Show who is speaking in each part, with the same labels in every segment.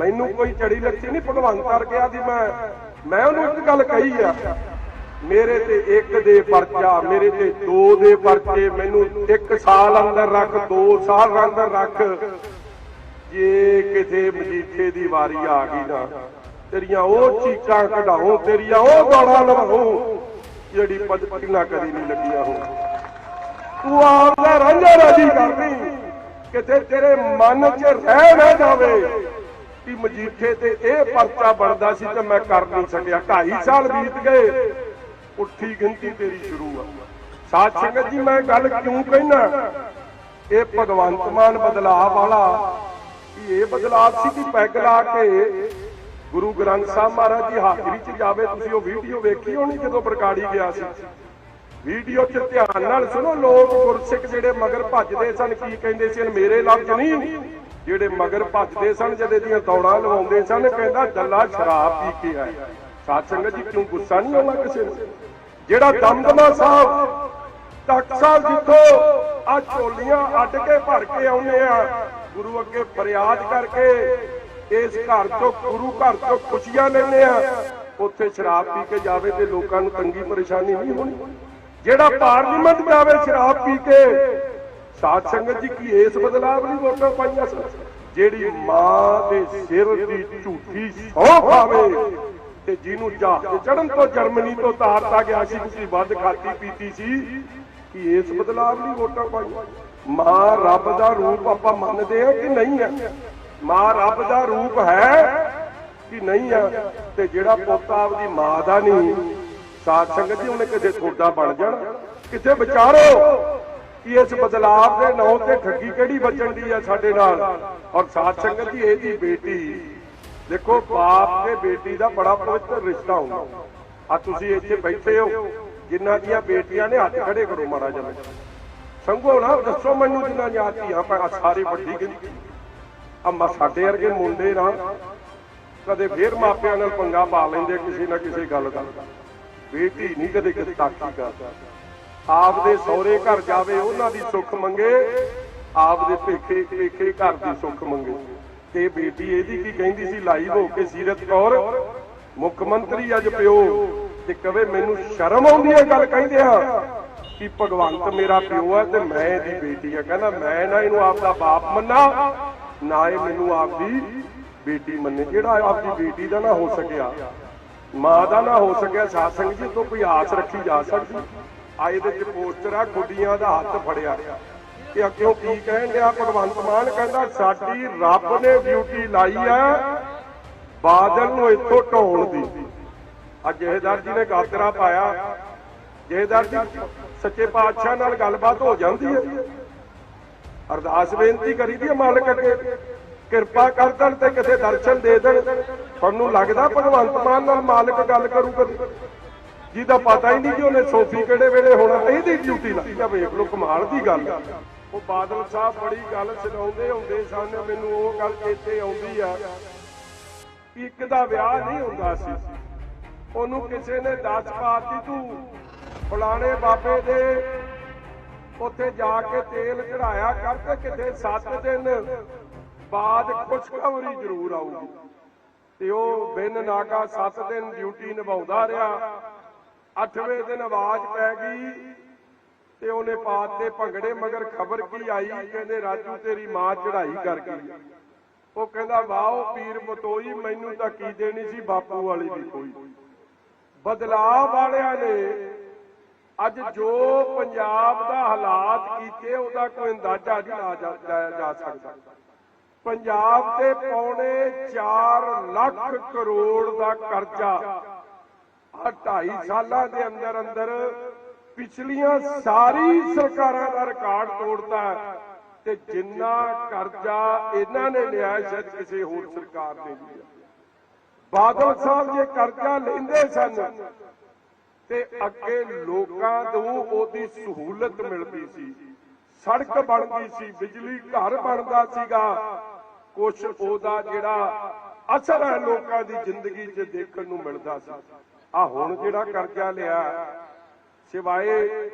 Speaker 1: ਮੈਨੂੰ ਕੋਈ ਚੜੀ ਲੱਥੀ ਨਹੀਂ ਭਗਵੰਤ ਕਰ ਗਿਆ ਦੀ ਮੈਂ। ਮੈਂ ਉਹਨੂੰ ਇੱਕ ਗੱਲ ਕਹੀ ਆ। ਮੇਰੇ ਤੇ ਇੱਕ ਦੇ ਪਰਚਾ, ਮੇਰੇ ਤੇ ਦੋ ਦੇ ਪਰਚੇ, ਮੈਨੂੰ ਇੱਕ ਸਾਲ ਅੰਦਰ ਰੱਖ, ਦੋ ਸਾਲ ਅੰਦਰ ਰੱਖ। ਜੇ ਕਿਤੇ ਮਜੀਠੇ ਦੀ ਵਾਰੀ ਆ ਗਈ ਨਾ, ਤੇਰੀਆਂ ਉਹ ਚੀਕਾਂ ਕਢਾਉ, ਤੇਰੀਆਂ ਉਹ ਗਾਲਾਂ ਲਵਾਉ, ਜਿਹੜੀ ਪਦਪੀਆਂ ਕਦੀ ਨਹੀਂ ਲੱਗੀਆਂ ਹੋ ਤੂੰ ਆਪ ਦਾ ਰਾਂਝਾ ਰਾਜੀ ਕਰਨੀ, ਕਿਤੇ ਤੇਰੇ ਮਨ 'ਚ ਰਹਿ ਨਾ ਜਾਵੇ। ਕਿ ਮਜੀਠੇ ਤੇ ਇਹ ਪਰਚਾ ਬਣਦਾ ਸੀ ਤੇ ਮੈਂ ਕਰ ਨਹੀਂ ਸਕਿਆ। 2.5 ਸਾਲ ਬੀਤ ਗਏ। ਉੱਠੀ ਗਿਣਤੀ ਤੇਰੀ ਸ਼ੁਰੂ ਆ। ਸਾਧ ਸੰਗਤ ਜੀ, ਮੈਂ ਗੱਲ ਕਿਉਂ ਕਹਿਣਾ ਇਹ ਭਗਵੰਤ ਮਾਨ ਬਦਲਾਅ ਵਾਲਾ ਇਹ ਬਦਲਾਅ ਸੀ ਕਿ ਪੈਗ ਲਾ ਕੇ ਗੁਰੂ ਗ੍ਰੰਥ ਸਾਹਿਬ ਮਹਾਰਾਜ ਦੀ ਹਾਜ਼ਰੀ 'ਚ ਜਾਵੇ। ਤੁਸੀਂ ਉਹ ਵੀਡੀਓ ਵੇਖੀ ਹੋਣੀ ਜਦੋਂ ਬਰਕਾੜੀ ਗਿਆ ਸੀ। ਵੀਡੀਓ 'ਚ ਧਿਆਨ ਨਾਲ ਸੁਣੋ, ਲੋਕ ਗੁਰਸਿੱਖ ਜਿਹੜੇ ਮਗਰ ਭੱਜਦੇ ਸਨ, ਕੀ ਕਹਿੰਦੇ ਸੀ, ਮੇਰੇ ਲਫ਼ਜ਼ ਨਹੀਂ? ਜਿਹੜੇ ਮਗਰ ਭੱਜਦੇ ਸਨ, ਜਦੇ ਦੀਆਂ ਦੌੜਾਂ ਲਵਾਉਂਦੇ ਸਨ, ਕਹਿੰਦਾ ਦੱਲਾ ਸ਼ਰਾਬ ਪੀ ਕੇ ਆਇਆ। ਸਾਧ ਸੰਗਤ ਜੀ, ਕਿਉਂ ਗੁੱਸਾ ਨਹੀਂ ਆਉਣਾ ਕਿਸੇ ਨੂੰ? ਜਿਹੜਾ ਦਮਦਮਾ ਸਾਹਿਬ ਤਖਤ ਸਾਹਿਬ ਜਿੱਥੋਂ ਆ ਝੋਲੀਆਂ ਅੱਡ ਕੇ ਭਰ ਕੇ ਆਉਨੇ ਆ, ਗੁਰੂ ਅੱਗੇ ਫਰਿਆਦ ਕਰਕੇ ਇਸ ਘਰ ਤੋਂ ਗੁਰੂ ਘਰ ਤੋਂ ਖੁਸ਼ੀਆਂ ਲੈਨੇ ਆ। ਉੱਥੇ ਸ਼ਰਾਬ ਪੀ ਕੇ ਜਾਵੇ ਤੇ ਲੋਕਾਂ ਨੂੰ ਤੰਗੀ ਪਰੇਸ਼ਾਨੀ ਨਹੀਂ ਹੋਣੀ। ਜਿਹੜਾ ਪਾਰਲੀਮੈਂਟ ਜਾਵੇ ਸ਼ਰਾਬ ਪੀ ਕੇ ਸਾਧ ਸੰਗਤ ਜੀ ਕੀ ਇਸ ਬਦਲਾਵ ਲਈ ਵੋਟਾਂ ਪਾਈਆਂ ਸਨ? ਜਿਹੜੀ ਮਾਂ ਦੇ ਸਿਰ ਦੀ ਝੂਠੀ ਸੌਂ ਖਾਵੇ ਤੇ ਜਿਹਨੂੰ ਜਹਾਜ਼ ਤੇ ਚੜਨ ਤੋਂ ਜਰਮਨੀ ਤੋਂ ਤਾਰਤਾ ਗਿਆ ਸੀ, ਤੁਸੀਂ ਵੱਧ ਖਾਤੀ ਪੀਤੀ ਸੀ, ਕਿ ਇਸ ਬਦਲਾਵ ਲਈ ਵੋਟਾਂ ਪਾਈਆਂ? ਮਾਂ ਰੱਬ ਦਾ ਰੂਪ ਆਪਾਂ ਮੰਨਦੇ ਆ ਕਿ ਨਹੀਂ ਆ ਮਾਂ ਰੱਬ ਦਾ ਰੂਪ ਹੈ ਕਿ ਨਹੀਂ ਆ ਤੇ ਜਿਹੜਾ ਪੁੱਤ ਆਪਦੀ ਮਾਂ ਦਾ ਨਹੀਂ, ਸਾਧ ਸੰਗਤ ਜੀ ਉਹਨੇ ਕਿਤੇ ਥੋੜਾ ਬਣ ਜਾਣਾ। ਕਿਤੇ ਵਿਚਾਰੋ ਕਿ ਇਸ ਬਦਲਾਵ ਦੇ ਨਾਂ ਤੇ ਠੱਗੀ ਕਿਹੜੀ ਵੱਜਣ ਦੀ ਆ ਸਾਡੇ ਨਾਲ? ਔਰ ਸਾਧ ਸੰਗਤ ਜੀ ਇਹਦੀ ਬੇਟੀ, ਦੇਖੋ ਬਾਪ ਤੇ ਬੇਟੀ ਦਾ ਬੜਾ ਪਵਿੱਤਰ ਰਿਸ਼ਤਾ ਹੁੰਦਾ ਆ ਤੁਸੀਂ ਇੱਥੇ ਬੈਠੇ ਹੋ, ਜਿਨ੍ਹਾਂ ਦੀਆਂ ਬੇਟੀਆਂ ਨੇ ਹੱਥ ਖੜੇ ਕਰੋ ਮਹਾਰਾਜ ਨੇ ਸੰਗੋ ਨਾ, ਦੱਸੋ ਮੈਨੂੰ ਜਿਨ੍ਹਾਂ ਦੀਆਂ ਧੀਆਂ ਪਾ ਸਾਰੀ ਵੱਡੀ ਗਿਣਤੀ। ਅੰਮਾ ਸਾਡੇ ਵਰਗੇ ਮੁੰਡੇ ਨਾ, ਕਦੇ ਫੇਰ ਮਾਪਿਆਂ ਨਾਲ ਪੰਗਾ ਪਾ ਲੈਂਦੇ ਕਿਸੇ ਨਾ ਕਿਸੇ ਗੱਲ ਦਾ। ਬੇਟੀ ਨਹੀਂ ਕਦੇ ਕਿਸੇ ਤਾਕੀ ਕਰਦਾ। ਆਪਦੇ ਸਹੁਰੇ ਘਰ ਜਾਵੇ, ਉਹਨਾਂ ਦੀ ਸੁੱਖ ਮੰਗੇ, ਆਪਦੇ ਭੇਖੇ ਪੇਖੇ ਘਰ ਦੀ ਸੁੱਖ ਮੰਗੇ। ਤੇ ਬੇਟੀ ਇਹਦੀ ਕੀ ਕਹਿੰਦੀ ਸੀ? ਲਾਈਵ ਹੋ ਕੇ ਸੀਰਤ ਕੌਰ, ਮੁੱਖ ਮੰਤਰੀ ਅੱਜ ਪਿਓ, ਤੇ ਕਵੇ ਮੈਨੂੰ ਸ਼ਰਮ ਆਉਂਦੀ ਹੈ ਗੱਲ ਕਹਿੰਦੇ ਆ ਕਿ ਭਗਵੰਤ ਮੇਰਾ ਪਿਓ ਹੈ ਤੇ ਮੈਂ ਇਹਦੀ ਬੇਟੀ ਆ ਕਹਿੰਦਾ, ਮੈਂ ਨਾ ਇਹਨੂੰ ਆਪਦਾ ਬਾਪ ਮੰਨਾ, ਨਾ ਇਹ ਮੈਨੂੰ ਆਪਦੀ ਬੇਟੀ ਮੰਨੇ। ਜਿਹੜਾ ਆਪਦੀ ਬੇਟੀ ਦਾ ਨਾ ਹੋ ਸਕਿਆ, ਮਾਂ ਦਾ ਨਾ ਹੋ ਸਕਿਆ, ਸਾਧ ਸੰਗਤ ਜੀ ਤੋਂ ਕੋਈ ਆਸ ਰੱਖੀ ਜਾ ਸਕਦੀ। ਆ ਇਹਦੇ ਚ ਪੋਸਟਰ ਆ, ਗੁੱਡੀਆਂ ਦਾ ਹੱਥ ਫੜਿਆ। ਕਿ ਅੱਗੋਂ ਕੀ ਕਹਿਣ ਡਿਆ? ਭਗਵੰਤ ਮਾਨ ਕਹਿੰਦਾ, ਸਾਡੀ ਰੱਬ ਨੇ ਡਿਊਟੀ ਲਾਈ ਆ, ਬਾਦਲ ਨੂੰ ਇੱਥੋਂ ਢਾਉਣ ਦੀ। ਅੱਜ ਜਹੇਦਾਰ ਜੀ ਨੇ ਗਾਤਰਾ ਪਾਇਆ। ਜਹੇਦਾਰ ਜੀ, ਸੱਚੇ ਪਾਤਸ਼ਾਹ ਨਾਲ ਗੱਲਬਾਤ ਹੋ ਜਾਂਦੀ ਹੈ। ਅਰਦਾਸ ਬੇਨਤੀ ਕਰੀ ਦੀ ਮਾਲਕ ਅੱਗੇ। ਕਿਰਪਾ ਕਰ ਦੇਣ ਤੇ ਕਿਸੇ ਦਰਸ਼ਨ ਦੇ ਦੇਣ। ਤੁਹਾਨੂੰ ਲੱਗਦਾ ਭਗਵੰਤ ਮਾਨ ਨਾਲ ਮਾਲਕ ਗੱਲ ਕਰੂ ਕਦੀ? ਜਿਹਦਾ ਪਤਾ ਹੀ ਨਹੀਂ ਕਿ ਉਹਨੇ ਸੋਫੀ ਕਿਹੜੇ ਵੇਲੇ ਹੋਣਾ, ਇਹਦੀ ਡਿਊਟੀ ਲਾਈ ਵੇਖ ਲਓ, ਕਮਾਲ ਦੀ ਗੱਲ ਉਹ ਬਾਦਲ ਸਾਹਿਬ ਬੜੀ ਗੱਲ ਸੁਣਾਉਂਦੇ ਹੁੰਦੇ ਸਨ, ਮੈਨੂੰ ਉਹ ਗੱਲ ਚੇਤੇ ਆਉਂਦੀ ਆ। ਇੱਕ ਦਾ ਵਿਆਹ ਨਹੀਂ ਹੁੰਦਾ ਸੀ। ਉਹਨੂੰ ਕਿਸੇ ਨੇ ਦੱਸ ਪਾਤੀ ਤੂੰ ਫਲਾਣੇ ਬਾਬੇ ਦੇ ਉੱਥੇ ਜਾ ਕੇ ਤੇਲ ਚੜਾਇਆ ਕਰਕੇ ਕਿਤੇ 7 ਦਿਨ ਬਾਅਦ ਖੁਸ਼ਖਬਰੀ ਜ਼ਰੂਰ ਆਊਗੀ। ਤੇ ਉਹ ਬਿਨ ਨਾਕਾ 7 ਦਿਨ ਡਿਊਟੀ ਨਿਭਾਉਂਦਾ ਰਿਹਾ। 8ਵੇਂ ਦਿਨ ਆਵਾਜ਼ ਪੈ ਗਈ ਤੇ ਉਹਨੇ ਪਾਤ ਤੇ ਭੰਗੜੇ ਮਗਰ ਖਬਰ ਕੀ ਆਈ? ਕਹਿੰਦੇ, ਰਾਜੂ, ਤੇਰੀ ਮਾਂ ਚੜਾਈ ਕਰ ਗਈ। ਉਹ ਕਹਿੰਦਾ ਵਾਓ ਪੀਰ ਬਤੋਈ ਮੈਨੂੰ ਤਾਂ ਕੀ ਦੇਣੀ ਸੀ ਬਾਪੂ ਵਾਲੀ ਵੀ ਕੋਈ? ਬਦਲਾਅ ਵਾਲਿਆਂ ਨੇ ਅੱਜ ਜੋ ਪੰਜਾਬ ਦਾ ਹਾਲਾਤ ਕੀਤੇ, ਉਹਦਾ ਕੋਈ ਅੰਦਾਜ਼ਾ ਨਹੀਂ ਲਾ ਲਾਇਆ ਜਾ ਸਕਦਾ। ਪੰਜਾਬ ਤੇ ਪੌਣੇ 4 ਲੱਖ ਕਰੋੜ ਦਾ ਕਰਜ਼ਾ ਆ 2.5 ਸਾਲਾਂ ਦੇ ਅੰਦਰ ਅੰਦਰ ਪਿਛਲੀਆਂ ਸਾਰੀ ਸਰਕਾਰਾਂ ਦਾ ਰਿਕਾਰਡ ਤੋੜਦਾ ਤੇ ਜਿੰਨਾ ਕਰਜ਼ਾ ਇਹਨਾਂ ਨੇ ਲਿਆ ਸ਼ਾਇਦ ਕਿਸੇ ਹੋਰ ਸਰਕਾਰ ਨੇ ਲਿਆ। ਬਾਦਲ ਸਾਹਿਬ ਜੇ ਕਰਜ਼ਾ ਲੈਂਦੇ ਸਨ ਤੇ ਅੱਗੇ ਲੋਕਾਂ ਨੂੰ ਉਹਦੀ ਸਹੂਲਤ ਮਿਲਦੀ ਸੀ, ਸੜਕ ਬਣਦੀ ਸੀ, ਬਿਜਲੀ ਘਰ ਬਣਦਾ ਸੀਗਾ, ਕੁਛ ਉਹਦਾ ਜਿਹੜਾ ਅਸਰ ਹੈ ਲੋਕਾਂ ਦੀ ਜ਼ਿੰਦਗੀ 'ਚ ਦੇਖਣ ਨੂੰ ਮਿਲਦਾ ਸੀ। ਆ ਹੁਣ ਜਿਹੜਾ ਕਰਜ਼ਾ ਲਿਆ? ਸਿਵਾਏ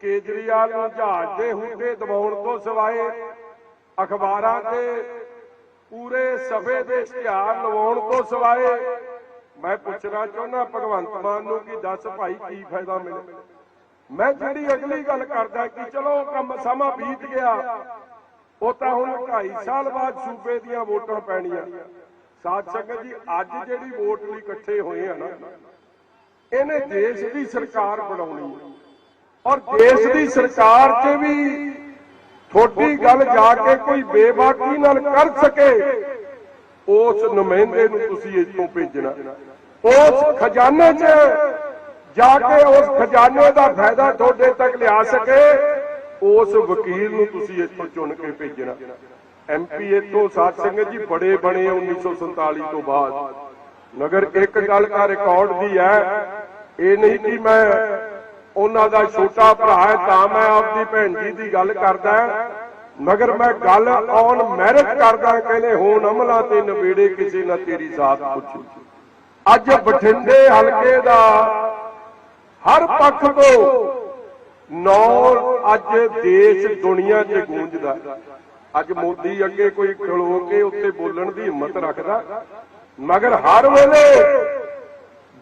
Speaker 1: ਕੇਜਰੀਵਾਲ ਨੂੰ ਜਹਾਜ਼ ਦੇ ਹੁੰਦੇ ਦਬਾਉਣ ਤੋਂ ਸਿਵਾਏ ਅਖਬਾਰਾਂ ਤੇ ਪੂਰੇ ਸਭੇ ਦੇ ਇਸ਼ਤਿਹਾਰ ਲਵਾਉਣ ਤੋਂ ਸਿਵਾਏ, ਮੈਂ ਪੁੱਛਣਾ ਚਾਹੁੰਦਾ ਭਗਵੰਤ ਮਾਨ ਨੂੰ ਕਿ ਦੱਸ ਭਾਈ ਕੀ ਫਾਇਦਾ ਮਿਲੇ ਮੈਂ ਜਿਹੜੀ ਅਗਲੀ ਗੱਲ ਕਰਦਾ ਕਿ ਚਲੋ ਕੰਮ ਸਮਾਂ ਬੀਤ ਗਿਆ, ਉਹ ਤਾਂ ਹੁਣ 2.5 ਸਾਲ ਬਾਅਦ ਸੂਬੇ ਦੀਆਂ ਵੋਟਾਂ ਪੈਣੀਆਂ। ਸਾਧ ਸੰਗਤ ਜੀ, ਅੱਜ ਜਿਹੜੀ ਵੋਟ ਲਈ ਇਕੱਠੇ ਹੋਏ ਆ ਨਾ ਇਹਨੇ ਦੇਸ਼ ਦੀ ਸਰਕਾਰ ਬਣਾਉਣੀ ਔਰ ਦੇਸ਼ ਦੀ ਸਰਕਾਰ 'ਚ ਵੀ ਥੋੜੀ ਗੱਲ ਜਾ ਕੇ ਕੋਈ ਬੇਬਾਕੀ ਨਾਲ ਕਰ ਸਕੇ, ਉਸ ਨੁਮਾਇੰਦੇ ਨੂੰ ਤੁਸੀਂ ਇੱਥੋਂ ਭੇਜਣਾ। ਉਸ ਖਜ਼ਾਨੇ 'ਚ ਜਾ ਕੇ ਉਸ ਖਜ਼ਾਨੇ ਦਾ ਫਾਇਦਾ ਤੁਹਾਡੇ ਤੱਕ ਲਿਆ ਸਕੇ, ਉਸ ਵਕੀਲ ਨੂੰ ਤੁਸੀਂ ਇੱਥੋਂ ਚੁਣ ਕੇ ਭੇਜਣਾ। ਐਮਪੀ ਇੱਥੋਂ ਸਾਧ ਸੰਗਤ ਜੀ ਬੜੇ ਬਣੇ 1947 ਤੋਂ ਬਾਅਦ। ਮਗਰ ਇੱਕ ਗੱਲ ਦਾ ਰਿਕਾਰਡ ਵੀ ਹੈ, ਇਹ ਨਹੀਂ ਕਿ ਮੈਂ ਉਹਨਾਂ ਦਾ ਛੋਟਾ ਭਰਾ ਹੈ, ਤਾਂ ਮੈਂ ਆਪਦੀ ਭੈਣ ਜੀ ਦੀ ਗੱਲ ਕਰਦਾ ਮਗਰ ਮੈਂ ਗੱਲ ਔਨ ਮੈਰਿਟ ਕਰਦਾ ਕਹਿੰਦੇ ਹੋਣ ਅਮਲਾ ਤੇ ਨਵੇੜੇ ਕਿਸੇ ਨਾ ਤੇਰੀ ਜ਼ਾਤ ਪੁੱਛੀ। ਅੱਜ ਬਠਿੰਡੇ ਹਲਕੇ ਦਾ ਹਰ ਪੱਖ ਤੋਂ ਨੌ ਅੱਜ ਦੇਸ਼ ਦੁਨੀਆ 'ਚ ਗੂੰਜਦਾ ਅੱਜ ਮੋਦੀ ਅੱਗੇ ਕੋਈ ਖਲੋ ਕੇ ਉੱਤੇ ਬੋਲਣ ਦੀ ਹਿੰਮਤ ਰੱਖਦਾ। ਮਗਰ ਹਰ ਵੇਲੇ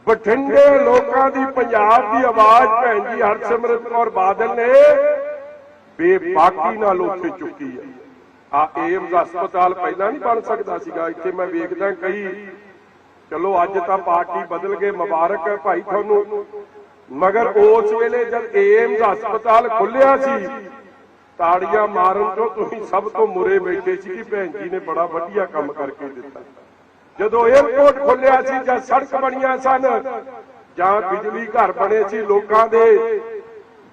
Speaker 1: ਬਠਿੰਡੇ ਲੋਕਾਂ ਦੀ ਪੰਜਾਬ ਦੀ ਆਵਾਜ਼ ਭੈਣ ਜੀ ਹਰਸਿਮਰਤ ਕੌਰ ਬਾਦਲ ਨੇ ਬੇਬਾਕੀ ਨਾਲ ਉੱਥੇ ਚੁੱਕੀ ਹੈ। ਆ ਏਮਜ਼ ਹਸਪਤਾਲ ਪਹਿਲਾਂ ਨਹੀਂ ਬਣ ਸਕਦਾ ਸੀਗਾ, ਇੱਥੇ ਮੈਂ ਵੇਖਦਾ ਕਈ, ਚਲੋ ਅੱਜ ਤਾਂ ਪਾਰਟੀ ਬਦਲ ਗਏ, ਮੁਬਾਰਕ ਹੈ ਭਾਈ ਤੁਹਾਨੂੰ। ਮਗਰ ਉਸ ਵੇਲੇ ਜਦ ਏਮਜ਼ ਹਸਪਤਾਲ ਖੁੱਲਿਆ ਸੀ, ਤਾੜੀਆਂ ਮਾਰਨ ਤੋਂ ਤੁਸੀਂ ਸਭ ਤੋਂ ਮੁਰੇ ਬੈਠੇ ਸੀ ਕਿ ਭੈਣ ਜੀ ਨੇ ਬੜਾ ਵਧੀਆ ਕੰਮ ਕਰਕੇ ਦਿੱਤਾ। ਜਦੋਂ 에어ਪੋਰਟ ਖੁੱਲਿਆ ਸੀ ਜਾਂ ਸੜਕ ਬਣੀਆਂ ਸਨ ਜਾਂ ਬਿਜਲੀ ਘਰ ਬਣੇ ਸੀ ਲੋਕਾਂ ਦੇ,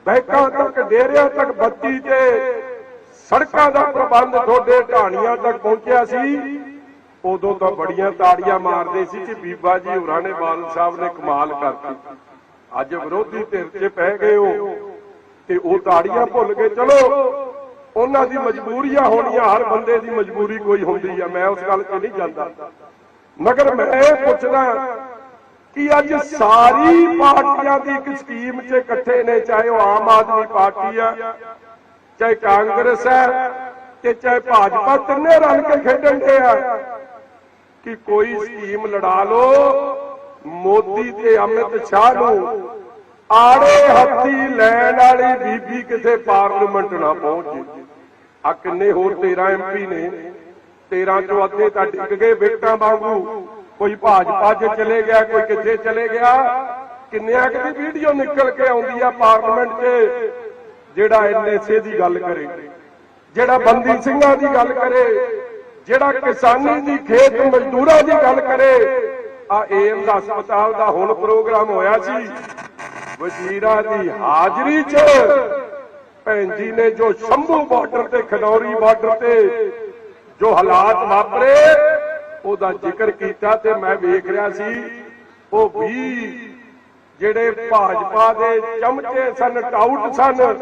Speaker 1: ਬੈਂਕਾਂ ਤੱਕ, ਡੇਰਿਆਂ ਤੱਕ ਬੱਤੀ ਤੇ ਸੜਕਾਂ ਦਾ ਪ੍ਰਬੰਧ ਤੁਹਾਡੇ ਢਾਣੀਆਂ ਤੱਕ ਪਹੁੰਚਿਆ ਸੀ, ਉਦੋਂ ਤਾਂ ਬੜੀਆਂ ਤਾੜੀਆਂ ਮਾਰਦੇ ਸੀ ਕਿ ਬੀਬਾ ਜੀ ਹੋਰਾਂ ਨੇ ਬਾਦਲ ਸਾਹਿਬ ਨੇ ਕਮਾਲ ਕਰਤੀ। ਅੱਜ ਵਿਰੋਧੀ ਧਿਰ 'ਚ ਪੈ ਗਏ ਹੋ ਤੇ ਉਹ ਤਾੜੀਆਂ ਭੁੱਲ ਗਏ ਚਲੋ, ਉਹਨਾਂ ਦੀ ਮਜਬੂਰੀਆਂ ਹੋਣੀਆਂ, ਹਰ ਬੰਦੇ ਦੀ ਮਜਬੂਰੀ ਕੋਈ ਹੁੰਦੀ ਆ, ਮੈਂ ਉਸ ਗੱਲ ਤੇ ਨਹੀਂ ਜਾਂਦਾ। ਮਗਰ ਮੈਂ ਇਹ ਪੁੱਛਦਾ ਕਿ ਅੱਜ ਸਾਰੀ ਪਾਰਟੀਆਂ ਦੀ ਇੱਕ ਸਕੀਮ 'ਚ ਇਕੱਠੇ ਨੇ, ਚਾਹੇ ਉਹ ਆਮ ਆਦਮੀ ਪਾਰਟੀ ਆ, ਚਾਹੇ ਕਾਂਗਰਸ ਹੈ ਤੇ ਚਾਹੇ ਭਾਜਪਾ, ਤਿੰਨੇ ਰਲ ਕੇ ਖੇਡਣ ਦੇ ਆ ਕਿ ਕੋਈ ਸਕੀਮ ਲੜਾ ਲਓ, ਮੋਦੀ ਤੇ ਅਮਿਤ ਸ਼ਾਹ ਨੂੰ ਆੜੇ ਹੱਥੀ ਲੈਣ ਵਾਲੀ ਬੀਬੀ ਕਿਸੇ ਪਾਰਲੀਮੈਂਟ ਨਾ ਪਹੁੰਚ। ਆ ਕਿੰਨੇ ਹੋਰ 13 ਐਮਪੀ ਨੇ। 13 ਚੋਂ ਅੱਧੇ ਤਾਂ ਡਿੱਗ ਗਏ ਵਿਕਟਾਂ ਵਾਂਗੂ। ਕੋਈ ਭਾਜਪਾ 'ਚ ਚਲੇ ਗਿਆ, ਕੋਈ ਕਿੱਥੇ ਚਲੇ ਗਿਆ। ਕਿੰਨਿਆਂ ਕੁ ਦੀ ਵੀਡੀਓ ਨਿਕਲ ਕੇ ਆਉਂਦੀ ਆ ਪਾਰਲੀਮੈਂਟ 'ਚ, ਜਿਹੜਾ ਐਨਐਸਏ ਦੀ ਗੱਲ ਕਰੇ, ਜਿਹੜਾ ਬੰਦੀ ਸਿੰਘਾਂ ਦੀ ਗੱਲ ਕਰੇ, ਜਿਹੜਾ ਕਿਸਾਨੀ ਦੀ ਖੇਤ ਮਜ਼ਦੂਰਾਂ ਦੀ ਗੱਲ ਕਰੇ। ਆ ਏਮਜ਼ ਹਸਪਤਾਲ ਦਾ ਹੁਣ ਪ੍ਰੋਗਰਾਮ ਹੋਇਆ ਸੀ। ਵਜ਼ੀਰਾਂ ਦੀ ਹਾਜ਼ਰੀ 'ਚ ਭੈਣ ਜੀ ਨੇ ਜੋ ਸ਼ੰਭੂ ਬਾਰਡਰ ਤੇ ਖਨੌਰੀ ਬਾਰਡਰ ਤੇ ਜੋ ਹਾਲਾਤ ਵਾਪਰੇ, ਉਹਦਾ ਜ਼ਿਕਰ ਕੀਤਾ ਤੇ ਮੈਂ ਵੇਖ ਰਿਹਾ ਸੀ, ਉਹ ਵੀ ਜਿਹੜੇ ਭਾਜਪਾ ਦੇ ਚਮਚੇ ਸਨ, ਟਾਊਟ ਸਨ,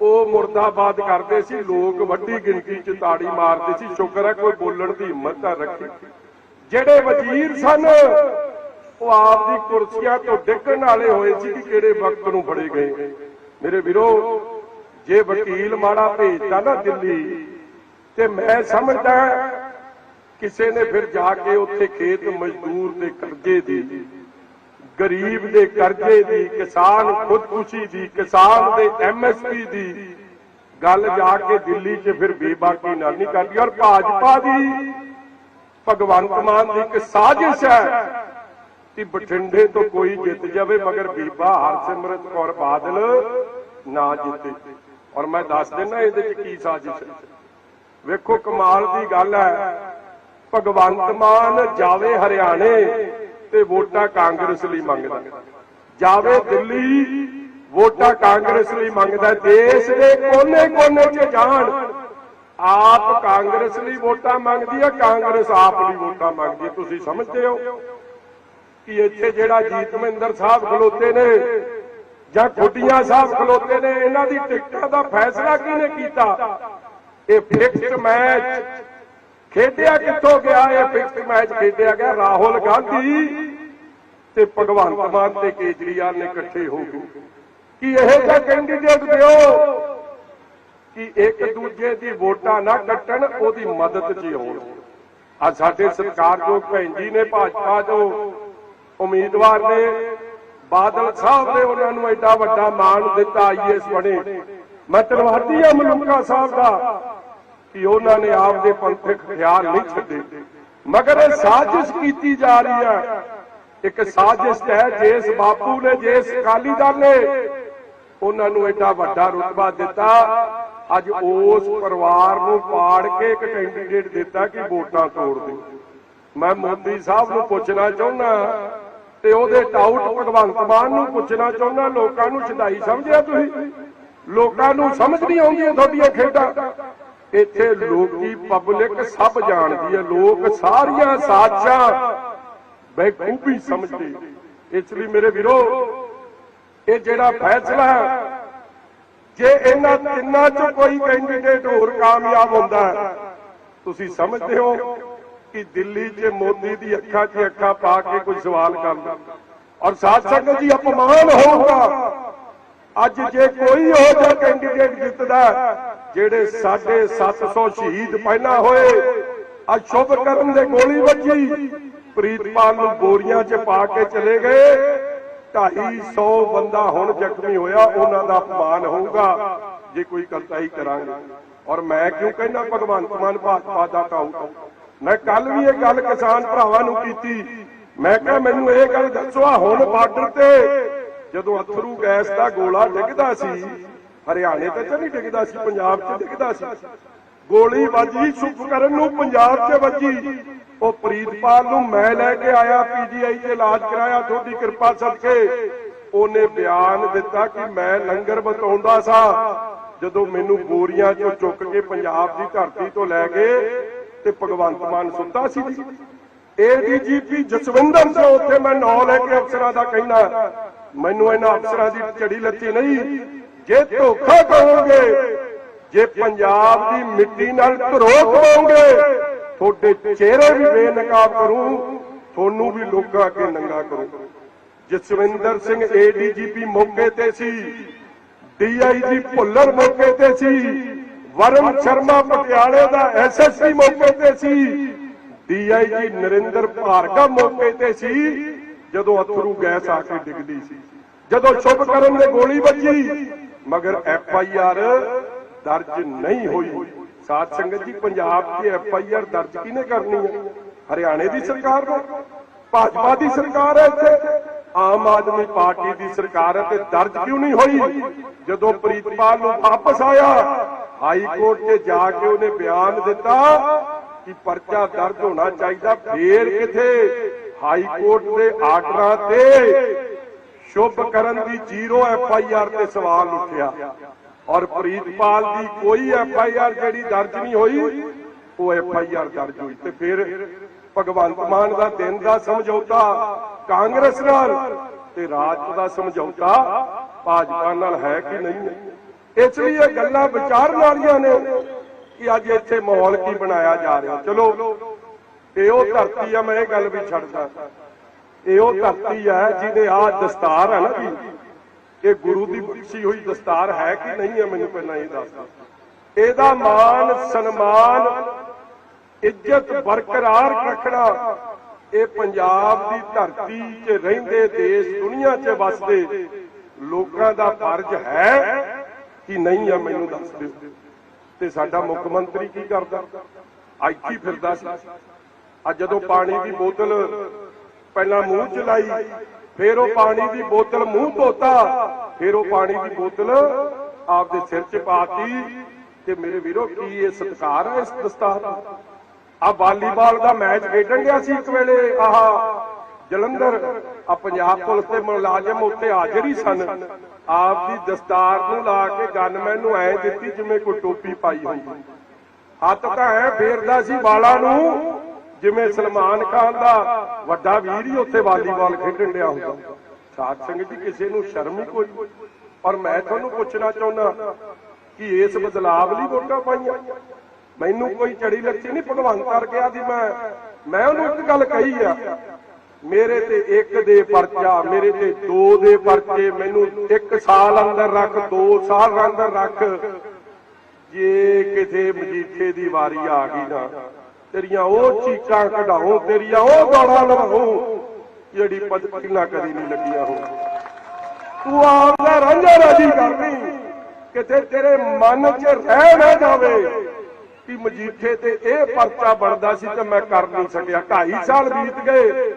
Speaker 1: ਉਹ ਮੁਰਦਾਬਾਦ ਕਰਦੇ ਸੀ, ਲੋਕ ਵੱਡੀ ਗਿਣਤੀ 'ਚ ਤਾੜੀ ਮਾਰਦੇ ਸੀ, ਸ਼ੁਕਰ ਹੈ ਕੋਈ ਬੋਲਣ ਦੀ ਹਿੰਮਤ ਤਾਂ ਰੱਖੀ। ਜਿਹੜੇ ਵਜ਼ੀਰ ਸਨ, ਉਹ ਆਪ ਦੀ ਕੁਰਸੀਆਂ ਤੋਂ ਡਿੱਗਣ ਵਾਲੇ ਹੋਏ ਸੀ ਕਿ ਕਿਹੜੇ ਵਕਤ ਨੂੰ ਫੜੇ ਗਏ। ਮੇਰੇ ਵੀਰੋ, ਜੇ ਵਕੀਲ ਮਾੜਾ ਭੇਜਦਾ ਨਾ ਦਿੱਲੀ ਤੇ ਮੈਂ ਸਮਝਦਾ ਕਿਸੇ ਨੇ ਫਿਰ ਜਾ ਕੇ ਉੱਥੇ ਖੇਤ ਮਜ਼ਦੂਰ ਦੇ ਕਰਜ਼ੇ ਦੀ, ਗਰੀਬ ਦੇ ਕਰਜ਼ੇ ਦੀ, ਕਿਸਾਨ ਖੁਦਕੁਸ਼ੀ ਦੀ, ਕਿਸਾਨ ਦੇ ਐਮਐਸਪੀ ਦੀ ਗੱਲ ਜਾ ਕੇ ਦਿੱਲੀ 'ਚ ਫਿਰ ਬੇਬਾਕੀ ਨਾਲ ਨਹੀਂ ਕਰਦੀ। ਔਰ ਭਾਜਪਾ ਦੀ ਭਗਵੰਤ ਮਾਨ ਦੀ ਇੱਕ ਸਾਜ਼ਿਸ਼ ਹੈ ਕਿ ਬਠਿੰਡੇ ਤੋਂ ਕੋਈ ਜਿੱਤ ਜਾਵੇ, ਮਗਰ ਬੀਬਾ ਹਰਸਿਮਰਤ ਕੌਰ ਬਾਦਲ ਨਾ ਜਿੱਤੇ। ਔਰ ਮੈਂ ਦੱਸ ਦਿੰਦਾ, ਇਹਦੇ 'ਚ ਕੀ ਸਾਜ਼ਿਸ਼ ਹੈ? ਵੇਖੋ ਕਮਾਲ ਦੀ ਗੱਲ ਹੈ। ਭਗਵੰਤ ਮਾਨ ਜਾਵੇ ਹਰਿਆਣੇ ਤੇ ਵੋਟਾਂ ਕਾਂਗਰਸ ਲਈ ਮੰਗਦਾ। ਜਾਵੇ ਦਿੱਲੀ, ਵੋਟਾਂ ਕਾਂਗਰਸ ਲਈ ਮੰਗਦਾ। ਦੇਸ਼ ਦੇ ਕੋਨੇ-ਕੋਨੇ 'ਚ ਜਾਣ। ਆਪ ਕਾਂਗਰਸ ਲਈ ਵੋਟਾਂ ਮੰਗਦੀ ਹੈ, ਕਾਂਗਰਸ ਆਪ ਲਈ ਵੋਟਾਂ ਮੰਗਦੀ ਹੈ। ਤੁਸੀਂ ਸਮਝਦੇ ਹੋ ਕਿ ਇੱਥੇ ਜਿਹੜਾ ਜੀਤ ਮਹਿੰਦਰ ਸਾਹਿਬ ਖਲੋਤੇ ਨੇ ਜਾਂ ਖੁੱਡੀਆਂ ਸਾਹਿਬ ਖਲੋਤੇ ਨੇ, ਇਹਨਾਂ ਦੀ ਟਿਕਟਾਂ ਦਾ ਫੈਸਲਾ ਕਿਹਨੇ ਕੀਤਾ? ਇਹ ਫਿਕਸਡ ਮੈਚ ਖੇਡਿਆ ਕਿੱਥੋਂ ਗਿਆ? ਇਹ ਫਿਕਸਡ ਮੈਚ ਖੇਡਿਆ ਗਿਆ ਰਾਹੁਲ ਗਾਂਧੀ ਤੇ ਭਗਵੰਤ ਮਾਨ ਤੇ ਕੇਜਰੀਵਾਲ ਨੇ ਇਕੱਠੇ ਹੋ ਕੇ ਕਿ ਇਹ ਜਿਹਾ ਕੈਂਡੀਡੇਟ ਦਿਓ ਕਿ ਇੱਕ ਦੂਜੇ ਦੀ ਵੋਟਾਂ ਨਾ ਕੱਟਣ, ਉਹਦੀ ਮਦਦ 'ਚ ਆਉਣ ਆ ਸਾਡੇ ਸਤਿਕਾਰਯੋਗ ਭੈਣ ਜੀ ਨੇ, ਭਾਜਪਾ ਤੋਂ ਉਮੀਦਵਾਰ ਨੇ, ਬਾਦਲ ਸਾਹਿਬ ਨੇ ਉਹਨਾਂ ਨੂੰ ਐਡਾ ਵੱਡਾ ਮਾਣ ਦਿੱਤਾ ਆਈਐਸ ਬਣੇ। ਮੈਂ ਧੰਨਵਾਦੀ ਆ ਮਲੂਕਾ ਸਾਹਿਬ ਦਾ ਕਿ ਉਹਨਾਂ ਨੇ ਆਪਦੇ ਪੰਥਕ ਖਿਆਲ ਨਹੀਂ ਛੱਡੇ। ਮਗਰ ਇਹ ਸਾਜ਼ਿਸ਼ ਕੀਤੀ ਜਾ ਰਹੀ ਹੈ। ਇੱਕ ਸਾਜ਼ਿਸ਼ ਹੈ, ਜਿਸ ਬਾਪੂ ਨੇ, ਜਿਸ ਅਕਾਲੀ ਦਲ ਨੇ ਉਹਨਾਂ ਨੂੰ ਐਡਾ ਵੱਡਾ ਰੁਤਬਾ ਦਿੱਤਾ। ਅੱਜ ਉਸ ਪਰਿਵਾਰ ਨੂੰ ਪਾੜ ਕੇ ਇੱਕ ਕੈਂਡੀਡੇਟ ਦਿੱਤਾ ਕਿ ਵੋਟਾਂ ਤੋੜ ਦੇ। ਮੈਂ ਮੋਦੀ ਸਾਹਿਬ ਨੂੰ ਪੁੱਛਣਾ ਚਾਹੁੰਦਾ ਤੇ ਉਹਦੇ ਟਾਊਟ ਭਗਵੰਤ ਮਾਨ ਨੂੰ ਪੁੱਛਣਾ ਚਾਹੁੰਦਾ ਲੋਕਾਂ ਨੂੰ ਛਦਾਈ ਸਮਝਿਆ ਤੁਸੀਂ? ਲੋਕਾਂ ਨੂੰ ਸਮਝ ਨਹੀਂ ਆਉਂਦੀਆਂ ਤੁਹਾਡੀਆਂ ਖੇਡਾਂ। ਇੱਥੇ ਲੋਕੀ ਪਬਲਿਕ ਸਭ ਜਾਣਦੀ ਹੈ। ਲੋਕ ਸਾਰੀਆਂ ਸਾਜ਼ਾਂ ਬੇਖੂਬੀ ਸਮਝਦੇ। ਇਸ ਲਈ ਮੇਰੇ ਵੀਰੋ, ਇਹ ਜਿਹੜਾ ਫੈਸਲਾ ਜੇ ਇਹਨਾਂ ਤਿੰਨਾਂ ਚੋਂ ਕੋਈ ਕੈਂਡੀਡੇਟ ਹੋਰ ਕਾਮਯਾਬ ਹੁੰਦਾ ਤੁਸੀਂ ਸਮਝਦੇ ਹੋ ਕਿ ਦਿੱਲੀ 'ਚ ਮੋਦੀ ਦੀ ਅੱਖਾਂ 'ਚ ਅੱਖਾਂ ਪਾ ਕੇ ਕੋਈ ਸਵਾਲ ਕਰਦਾ ਔਰ ਸਾਥ ਸੰਗਤ ਜੀ, ਅਪਮਾਨ ਹੋਊਗਾ। ਅੱਜ ਜੇ ਕੋਈ ਹੋ ਜਿਹਾ ਕੈਂਡੀਡੇਟ ਜਿੱਤਦਾ ਹੈ, ਜਿਹੜੇ ਸਾਡੇ 700 ਸ਼ਹੀਦ ਪਹਿਲਾਂ ਹੋਏ ਅੱਜ ਸ਼ੁਭ ਕਰਨ ਦੇ ਗੋਲੀ ਵੱਜੀ ਪ੍ਰੀਤਪਾਲ ਨੂੰ ਬੋਰੀਆਂ 'ਚ ਪਾ ਕੇ ਚਲੇ ਗਏ 250 ਬੰਦਾ ਹੁਣ ਜ਼ਖਮੀ ਹੋਇਆ ਉਹਨਾਂ ਦਾ ਅਪਮਾਨ ਹੋਊਗਾ ਜੇ ਕੋਈ ਕਰਤਾਈ ਕਰਾਂਗੇ। ਔਰ ਮੈਂ ਕਿਉਂ ਕਹਿੰਦਾ ਭਗਵੰਤ ਮਾਨ ਭਾਜਪਾ ਦਾ ਕਾਊ ਮੈਂ ਕੱਲ ਵੀ ਇਹ ਗੱਲ ਕਿਸਾਨ ਭਰਾਵਾਂ ਨੂੰ ਕੀਤੀ। ਮੈਂ ਕਿਹਾ ਮੈਨੂੰ ਇਹ ਗੱਲ ਦੱਸੋ ਹੁਣ ਬਾਰਡਰ ਤੇ ਜਦੋਂ ਅਥਰੂ ਗੈਸ ਦਾ ਗੋਲਾ ਡਿੱਗਦਾ ਸੀ, ਹਰਿਆਣੇ ਤੇ ਤਾਂ ਨਹੀਂ ਡਿੱਗਦਾ ਸੀ, ਪੰਜਾਬ 'ਚ ਡਿੱਗਦਾ ਸੀ। ਗੋਲੀ ਵੱਜੀ ਸੁਖ ਕਰਨ ਨੂੰ ਪੰਜਾਬ 'ਚ ਵੱਜੀ। ਉਹ ਪ੍ਰੀਤਪਾਲ ਨੂੰ ਮੈਂ ਲੈ ਕੇ ਆਇਆ ਪੀਜੀਆਈ 'ਚ ਇਲਾਜ ਕਰਾਇਆ, ਤੁਹਾਡੀ ਕਿਰਪਾ ਸਦਕੇ। ਉਹਨੇ ਬਿਆਨ ਦਿੱਤਾ ਕਿ ਮੈਂ ਲੰਗਰ ਬਤਾਉਂਦਾ ਸਾਂ। ਜਦੋਂ ਮੈਨੂੰ ਬੋਰੀਆਂ 'ਚੋਂ ਚੁੱਕ ਕੇ ਪੰਜਾਬ ਦੀ ਧਰਤੀ ਤੋਂ ਲੈ ਗਏ ਤੇ ਭਗਵੰਤ ਮਾਨ ਸੁੱਤਾ ਸੀ। ਜੀ ਏਡੀਜੀਪੀ ਜਸਵਿੰਦਰ ਸਿੰਘ ਉੱਥੇ ਮੈਂ ਨਾਂ ਲੈ ਕੇ ਅਫਸਰਾਂ ਦਾ ਕਹਿਣਾ। ਮੈਨੂੰ ਇਹਨਾਂ ਅਫਸਰਾਂ ਦੀ ਝੜੀ ਲੱਤੀ ਨਹੀਂ, ਜੇ ਧੋਖਾ ਕਹੋਗੇ ਜੇ ਪੰਜਾਬ ਦੀ ਮਿੱਟੀ ਨਾਲ ਧਰੋ ਕਹੋਗੇ ਤੁਹਾਡੇ ਚਿਹਰੇ ਵੀ ਬੇਨਕਾਬ ਕਰੂੰ, ਤੁਹਾਨੂੰ ਵੀ ਲੋਕਾਂ ਅੱਗੇ ਨੰਗਾ ਕਰੂੰ। ਜਸਵਿੰਦਰ ਸਿੰਘ ਏਡੀਜੀਪੀ ਮੌਕੇ ਤੇ ਸੀ ਡੀਆਈਜੀ ਭੁੱਲਰ ਮੌਕੇ ਤੇ ਸੀ ਵਰਨ ਸ਼ਰਮਾ ਪਟਿਆਲੇ ਦਾ ਐਸਐਸਪੀ ਮੌਕੇ ਤੇ ਸੀ ਡੀਆਈਜੀ ਨਰਿੰਦਰ ਭਾਰਗਵ ਮੌਕੇ ਤੇ ਸੀ ਜਦੋਂ ਅਥਰੂ ਗੈਸ ਆ ਕੇ ਡਿੱਗਦੀ ਸੀ। ਜਦੋਂ ਸ਼ੁਭ ਕਰਨ ਦੇ ਗੋਲੀ ਵੱਜੀ, ਮਗਰ ਐਫ ਆਈ ਆਰ ਦਰਜ ਨਹੀਂ ਹੋਈ। ਸਾਧ ਸੰਗਤ ਜੀ, ਪੰਜਾਬ ਦੀ ਐਫ ਆਈ ਆਰ ਦਰਜ ਕਿਹਨੇ ਕਰਨੀ ਹੈ ਹਰਿਆਣੇ ਦੀ ਸਰਕਾਰ ਨੇ? ਭਾਜਪਾ ਦੀ ਸਰਕਾਰ ਹੈ ਇੱਥੇ? ਆਮ ਆਦਮੀ ਪਾਰਟੀ ਦੀ ਸਰਕਾਰ ਹੈ ਤੇ ਦਰਜ ਕਿਉਂ ਨਹੀਂ ਹੋਈ? ਜਦੋਂ ਪ੍ਰੀਤਪਾਲ ਨੂੰ ਵਾਪਸ ਆਇਆ, ਹਾਈ ਕੋਰਟ 'ਚ ਜਾ ਕੇ ਉਹਨੇ ਬਿਆਨ ਦਿੱਤਾ ਕਿ ਪਰਚਾ ਦਰਜ ਹੋਣਾ ਚਾਹੀਦਾ, ਫੇਰ ਕਿਥੇ? ਹਾਈ ਕੋਰਟ ਦੇ ਆਰਡਰਾਂ ਤੇ ਸ਼ੁਭ ਕਰਨ ਦੀ ਜ਼ੀਰੋ ਐਫ ਆਈ ਆਰ ਤੇ ਸਵਾਲ ਉੱਠਿਆ। ਔਰ ਪ੍ਰੀਤਪਾਲ ਦੀ ਕੋਈ ਐਫ ਆਈ ਆਰ ਜਿਹੜੀ ਦਰਜ ਨਹੀਂ ਹੋਈ, ਉਹ ਐਫ ਆਈ ਆਰ ਦਰਜ ਹੋਈ। ਤੇ ਫਿਰ ਭਗਵੰਤ ਮਾਨ ਦਾ ਦਿਨ ਦਾ ਸਮਝੌਤਾ ਕਾਂਗਰਸ ਨਾਲ ਤੇ ਰਾਜ ਦਾ ਸਮਝੌਤਾ ਭਾਜਪਾ ਨਾਲ ਹੈ ਕਿ ਨਹੀਂ? ਇਸ ਲਈ ਇਹ ਗੱਲਾਂ ਵਿਚਾਰਨ ਵਾਲੀਆਂ ਨੇ ਕਿ ਅੱਜ ਇੱਥੇ ਮਾਹੌਲ ਕੀ ਬਣਾਇਆ ਜਾ ਰਿਹਾ। ਚਲੋ ਇਹ ਉਹ ਧਰਤੀ ਆ, ਮੈਂ ਇਹ ਗੱਲ ਵੀ ਛੱਡਦਾ। ਇਹ ਉਹ ਧਰਤੀ ਹੈ ਜਿਹਦੇ ਆ ਦਸਤਾਰ ਹੈ ਨਾ ਜੀ। ਇਹ ਗੁਰੂ ਦੀ ਬਖਸ਼ੀ ਹੋਈ ਦਸਤਾਰ ਹੈ ਕਿ ਨਹੀਂ ਹੈ ਮੈਨੂੰ ਪਹਿਲਾਂ ਇਹ ਦੱਸ ਇਹਦਾ ਮਾਨ, ਸਨਮਾਨ, ਇੱਜ਼ਤ ਬਰਕਰਾਰ ਰੱਖਣਾ, ਇਹ ਪੰਜਾਬ ਦੀ ਧਰਤੀ 'ਚ ਰਹਿੰਦੇ, ਦੇਸ਼ ਦੁਨੀਆ 'ਚ ਵਸਦੇ ਲੋਕਾਂ ਦਾ ਫਰਜ਼ ਹੈ ਕਿ ਨਹੀਂ ਹੈ ਮੈਨੂੰ ਦੱਸ ਦਿਓ। ਤੇ ਸਾਡਾ ਮੁੱਖ ਮੰਤਰੀ ਕੀ ਕਰਦਾ? ਇੱਥੇ ਫਿਰਦਾ ਸੀ। ਅੱਜ ਜਦੋਂ ਪਾਣੀ ਦੀ ਬੋਤਲ ਪਹਿਲਾਂ ਮੂੰਹ ਚ ਲਾਈ, ਫਿਰ ਉਹ ਪਾਣੀ ਦੀ ਬੋਤਲ ਮੂੰਹ ਧੋਤਾ, ਫਿਰ ਉਹ ਪਾਣੀ ਦੀ ਬੋਤਲ ਆਪਦੇ ਸਿਰ 'ਚ ਪਾਤੀ ਤੇ ਮੇਰੇ ਵੀਰੋ, ਕੀ ਇਹ ਸਤਕਾਰ ਹੈ ਇਸ ਦਸਤਾਰ ਦਾ? ਆ ਵਾਲੀਬਾਲ ਦਾ ਮੈਚ ਖੇਡਣ ਗਿਆ ਸੀ ਇੱਕ ਵੇਲੇ, ਆਹ ਜਲੰਧਰ, ਆ ਪੰਜਾਬ ਪੁਲਿਸ ਦੇ ਮੁਲਾਜ਼ਮ ਉੱਤੇ ਹਾਜ਼ਰ ਹੀ ਸਨ। ਆਪ ਦੀ ਦਸਤਾਰ ਨੂੰ ਲਾ ਕੇ ਗਨਮੈਨ ਨੂੰ ਐ ਦਿੱਤੀ ਜਿਵੇਂ ਕੋਈ ਟੋਪੀ ਪਾਈ ਹੋਈ ਹੱਥ ਤਾਂ ਐ ਫੇਰਦਾ ਸੀ ਵਾਲਾਂ ਨੂੰ ਜਿਵੇਂ ਸਲਮਾਨ ਖਾਨ ਦਾ ਵੱਡਾ ਵੀਰ ਹੀ ਉੱਥੇ ਵਾਲੀਬਾਲ ਖੇਡਣ ਡਿਆ ਹੁੰਦਾ। ਸਾਧ ਸਿੰਘ ਜੀ, ਕਿਸੇ ਨੂੰ ਸ਼ਰਮ ਹੀ ਕੋਈ ਔਰ ਮੈਂ ਤੁਹਾਨੂੰ ਪੁੱਛਣਾ ਚਾਹੁੰਦਾ ਕਿ ਇਸ ਬਦਲਾਵ ਲਈ ਵੋਟਾਂ ਪਾਈਆਂ। ਮੈਨੂੰ ਕੋਈ ਚੜੀ ਲੱਚੀ ਨਹੀਂ, ਭਗਵੰਤ ਕਰ ਗਿਆ ਦੀ ਮੈਂ। ਮੈਂ ਉਹਨੂੰ ਇੱਕ ਗੱਲ ਕਹੀ ਆ, ਮੇਰੇ ਤੇ ਇੱਕ ਦੇ ਪਰਚਾ, ਮੇਰੇ ਤੇ ਦੋ ਦੇ ਪਰਚੇ, ਮੈਨੂੰ ਇੱਕ ਸਾਲ ਅੰਦਰ ਰੱਖ, ਦੋ ਸਾਲ ਅੰਦਰ ਰੱਖ। ਜੇ ਕਿਸੇ ਮਜੀਠੇ ਦੀ ਵਾਰੀ ਆ ਗਈ ਨਾ ਤੇਰੀਆਂ ਉਹ ਚੀਕਾਂ ਕਢਾਉਂ, ਤੇਰੀਆਂ ਉਹ ਗਾਲਾਂ ਲਵਾਉਂ, ਜਿਹੜੀ ਪਦਕਿਨਾ ਕਦੀ ਨਹੀਂ ਲੱਗੀਆਂ ਹੋਣ। ਤੂੰ ਆਪ ਦਾ ਰਾਂਝਾ ਰਾਜੀ ਕਰਨੀ, ਕਿਤੇ ਤੇਰੇ ਮਨ 'ਚ ਰਹਿ ਨਾ ਜਾਵੇ ਕਿ ਮਜੀਠੇ ਤੇ ਇਹ ਪਰਚਾ ਬਣਦਾ ਸੀ ਤੇ ਮੈਂ ਕਰ ਨਹੀਂ ਸਕਿਆ। 2.5 ਸਾਲ ਬੀਤ ਗਏ,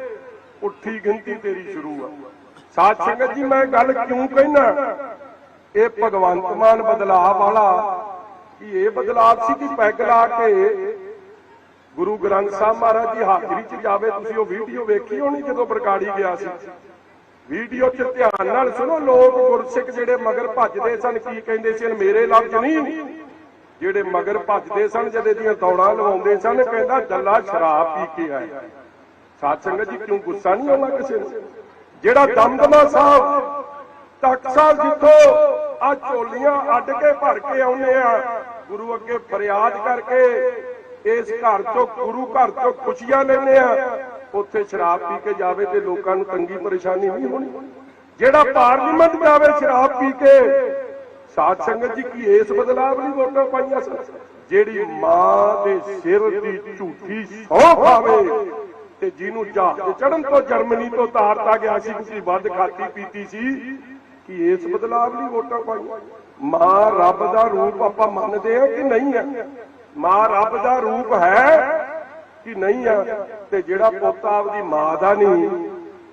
Speaker 1: ਉੱਠੀ ਗਿਣਤੀ ਤੇਰੀ ਸ਼ੁਰੂ ਆ। ਸਾਧ ਸੰਗਤ ਜੀ, ਮੈਂ ਗੱਲ ਕਿਉਂ ਕਹਿਣਾ ਇਹ ਭਗਵੰਤ ਮਾਨ ਬਦਲਾਅ ਵਾਲਾ, ਕਿ ਇਹ ਬਦਲਾਅ ਸੀ ਕਿ ਪੈਗ ਲਾ ਕੇ ਗੁਰੂ ਗ੍ਰੰਥ ਸਾਹਿਬ ਮਹਾਰਾਜ ਦੀ ਹਾਜ਼ਰੀ 'ਚ ਜਾਵੇ ਤੁਸੀਂ ਉਹ ਵੀਡੀਓ ਵੇਖੀ ਹੋਣੀ ਜਦੋਂ ਬਰਗਾੜੀ ਗਿਆ ਸੀ। ਵੀਡੀਓ 'ਚ ਧਿਆਨ ਨਾਲ ਸੁਣੋ, ਲੋਕ ਗੁਰਸਿੱਖ ਜਿਹੜੇ ਮਗਰ ਭੱਜਦੇ ਸਨ, ਕੀ ਕਹਿੰਦੇ ਸੀ ਮੇਰੇ ਲਫ਼ਜ਼ ਨਹੀਂ? ਜਿਹੜੇ ਮਗਰ ਭੱਜਦੇ ਸਨ, ਜਦੇ ਦੀਆਂ ਦੌੜਾਂ ਲਵਾਉਂਦੇ ਸਨ, ਕਹਿੰਦਾ ਡੱਲਾ ਸ਼ਰਾਬ ਪੀ ਕੇ ਆਇਆ ਸਾਧ ਸੰਗਤ ਜੀ, ਕਿਉਂ ਗੁੱਸਾ ਨਹੀਂ ਆਉਂਦਾ ਕਿਸੇ ਨੂੰ? ਜਿਹੜਾ ਦਮਦਮਾ ਸਾਹਿਬ, ਤਖਤ ਸਾਹਿਬ ਜਿੱਥੋਂ ਆ ਝੋਲੀਆਂ ਅੱਡ ਕੇ ਭਰ ਕੇ ਆਉਂਦੇ ਆ, ਗੁਰੂ ਅੱਗੇ ਫਰਿਆਦ ਕਰਕੇ ਇਸ ਘਰ ਚੋਂ ਗੁਰੂ ਘਰ ਚੋਂ ਖੁਸ਼ੀਆਂ ਲੈਨੇ ਆ ਉੱਥੇ ਸ਼ਰਾਬ ਪੀ ਕੇ ਜਾਵੇ ਤੇ ਲੋਕਾਂ ਨੂੰ ਤੰਗੀ ਪਰੇਸ਼ਾਨੀ ਨਹੀਂ ਹੋਣੀ। ਜਿਹੜਾ ਪਾਰਲੀਮੈਂਟ ਜਾਵੇ, ਸ਼ਰਾਬ ਪੀ ਕੇ। ਸਾਧ ਸੰਗਤ ਜੀ, ਕੀ ਇਸ ਬਦਲਾਵ ਲਈ ਵੋਟਾਂ ਪਾਈਆਂ ਸਨ? ਜਿਹੜੀ ਮਾਂ ਦੇ ਸਿਰ ਦੀ ਝੂਠੀ ਸੌਂ ਖਾਵੇ ਤੇ ਜਿਹਨੂੰ ਜਹਾਜ਼ ਚੜਨ ਤੋਂ, ਜਰਮਨੀ ਤੋਂ ਤਾਰਤਾ ਗਿਆ ਸੀ ਤੁਸੀਂ ਵੱਧ ਖਾਤੀ ਪੀਤੀ ਸੀ, ਕਿ ਇਸ ਬਦਲਾਵ ਲਈ ਵੋਟਾਂ ਪਾਈਆਂ? ਮਾਂ ਰੱਬ ਦਾ ਰੂਪ ਆਪਾਂ ਮੰਨਦੇ ਆ ਕਿ ਨਹੀਂ ਆ ਮਾਂ ਰੱਬ ਦਾ ਰੂਪ ਹੈ ਕਿ ਨਹੀਂ ਆ, ਤੇ ਜਿਹੜਾ ਪੁੱਤ ਆਪਦੀ ਮਾਂ ਦਾ ਨਹੀਂ,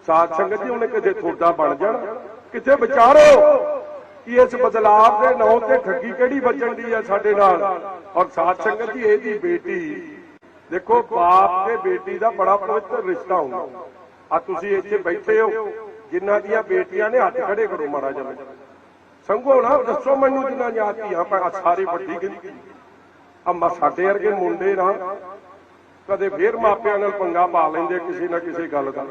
Speaker 1: ਸਾਧ ਸੰਗਤ ਜੀ, ਉਹਨੇ ਕਿਤੇ ਥੋੜਾ ਬਣ ਜਾਣਾ। ਕਿਤੇ ਵਿਚਾਰੋ ਕਿ ਇਸ ਬਦਲਾਵ ਦੇ ਨਾਂ ਤੇ ਠੱਗੀ ਕਿਹੜੀ ਵੱਜਣ ਦੀ ਆ ਸਾਡੇ ਨਾਲ? ਔਰ ਸਾਧ ਸੰਗਤ ਜੀ, ਇਹਦੀ ਬੇਟੀ, ਦੇਖੋ, ਬਾਪ ਤੇ ਬੇਟੀ ਦਾ ਬੜਾ ਪਵਿੱਤਰ ਰਿਸ਼ਤਾ ਹੁੰਦਾ। ਆ ਤੁਸੀਂ ਇੱਥੇ ਬੈਠੇ ਹੋ, ਜਿਨ੍ਹਾਂ ਦੀਆਂ ਬੇਟੀਆਂ ਨੇ ਹੱਥ ਖੜੇ ਕਰੋ ਮਾੜਾ ਜਿਹਾ। ਸੰਗੋ ਨਾ ਦੱਸੋ ਮੈਨੂੰ ਜਿਨ੍ਹਾਂ ਦੀਆਂ ਧੀਆਂ ਪਾ ਸਾਰੀ ਵੱਡੀ ਗਿਣਤੀ। ਅੰਮਾ ਸਾਡੇ ਵਰਗੇ ਮੁੰਡੇ ਨਾ ਕਦੇ ਫੇਰ ਮਾਪਿਆਂ ਨਾਲ ਪੰਗਾ ਪਾ ਲੈਂਦੇ ਕਿਸੇ ਨਾ ਕਿਸੇ ਗੱਲ ਦਾ।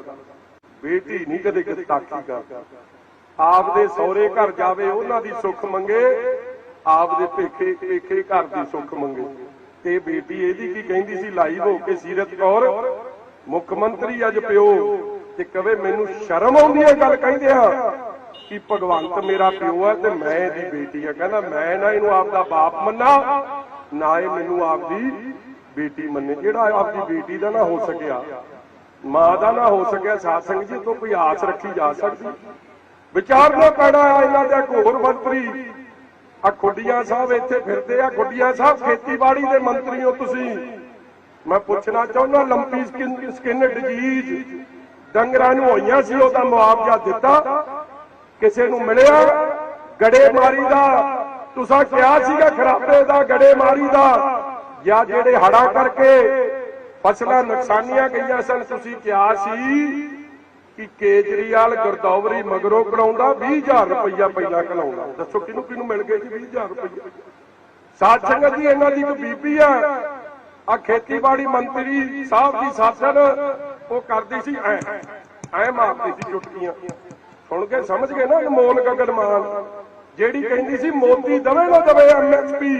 Speaker 1: ਬੇਟੀ ਨਹੀਂ ਕਦੇ ਕਿਤੇ ਤਾਕੀ ਕਰਦਾ ਆਪਦੇ ਸਹੁਰੇ ਘਰ ਜਾਵੇ, ਉਹਨਾਂ ਦੀ ਸੁੱਖ ਮੰਗੇ, ਆਪਦੇ ਪੇਖੇ ਪੇਖੇ ਘਰ ਦੀ ਸੁੱਖ ਮੰਗੇ। ਤੇ ਬੇਟੀ ਇਹਦੀ ਕੀ ਕਹਿੰਦੀ ਸੀ ਲਾਈਵ ਹੋ ਕੇ ਸੀਰਤ ਕੌਰ, ਮੁੱਖ ਮੰਤਰੀ ਅੱਜ ਪਿਓ, ਤੇ ਕਵੇ ਮੈਨੂੰ ਸ਼ਰਮ ਆਉਂਦੀ ਹੈ ਗੱਲ ਕਹਿੰਦੇ ਆ ਕਿ ਭਗਵੰਤ ਮੇਰਾ ਪਿਓ ਹੈ ਤੇ ਮੈਂ ਇਹਦੀ ਬੇਟੀ ਆ ਕਹਿੰਦਾ ਮੈਂ ਨਾ ਇਹਨੂੰ ਆਪਦਾ ਬਾਪ ਮੰਨਾ ਨਾ ਇਹ ਮੈਨੂੰ ਆਪਦੀ ਬੇਟੀ ਮੰਨੇ, ਜਿਹੜਾ ਆਪਦੀ ਬੇਟੀ ਦਾ ਨਾ ਹੋ ਸਕਿਆ, ਮਾਂ ਦਾ ਨਾ ਹੋ ਸਕਿਆ, ਸਾਧ ਸੰਗਤ ਜੀ ਤੋਂ ਕੋਈ ਆਸ ਰੱਖੀ ਜਾ ਸਕਦੀ। ਵਿਚਾਰਨਾ ਪੈਣਾ ਇਹਨਾਂ ਦੇ ਇੱਕ ਮੰਤਰੀ। ਆ ਖੁੱਡੀਆਂ ਸਾਹਿਬ ਇੱਥੇ ਫਿਰਦੇ ਆ, ਖੁੱਡੀਆਂ ਸਾਹਿਬ ਖੇਤੀਬਾੜੀ ਦੇ ਮੰਤਰੀ ਹੋ ਤੁਸੀਂ। ਮੈਂ ਪੁੱਛਣਾ ਚਾਹੁੰਦਾ ਲੰਪੀ ਸਕਿਨ ਸਕਿਨ ਡਿਜ਼ੀਜ਼ ਡੰਗਰਾਂ ਨੂੰ ਹੋਈਆਂ ਸੀ, ਉਹਦਾ ਮੁਆਵਜ਼ਾ ਦਿੱਤਾ? ਕਿਸੇ ਨੂੰ ਮਿਲਿਆ? ਗੜੇਮਾਰੀ ਦਾ ਤੁਸੀਂ ਕਿਹਾ ਸੀਗਾ ਖਰਾਬੇ ਦਾ, ਗੜੇਮਾਰੀ ਦਾ। ਜਾਂ ਜਿਹੜੇ ਹੜਾ ਕਰਕੇ ਫਸਲਾਂ ਨੁਕਸਾਨੀਆਂ ਗਈਆਂ ਸਨ, ਤੁਸੀਂ ਕਿਹਾ ਸੀ ਕਿ ਕੇਜਰੀਵਾਲ ਗਰਦੌਵਰੀ ਮਗਰੋਂ ਕਢਾਉਂਦਾ 20000 ਰੁਪਈਆ ਪਹਿਲਾਂ ਕਢਾਉਂਦਾ ਦੱਸੋ ਕਿਹਨੂੰ ਕਿਹਨੂੰ ਮਿਲ ਗਏ ਜੀ 20000 ਰੁਪਈਆ? ਸਾਧ ਸੰਗਤ ਜੀ, ਇਹਨਾਂ ਦੀ ਇੱਕ ਬੀਬੀ ਆ। ਆ ਖੇਤੀਬਾੜੀ ਮੰਤਰੀ ਸਾਹਿਬ ਦੀ ਸਾਸਨ, ਉਹ ਕਰਦੀ ਸੀ, ਐ ਐ ਮਾਰਦੀ ਸੀ ਚੁਟਕੀਆਂ। ਸੁਣ ਕੇ ਸਮਝ ਗਏ ਨਾ ਅਨਮੋਲ ਗਗਨ ਮਾਨ ਜਿਹੜੀ ਕਹਿੰਦੀ ਸੀ ਮੋਦੀ ਦਵੇ ਨਾ ਦਵੇ ਐਮਐਸਪੀ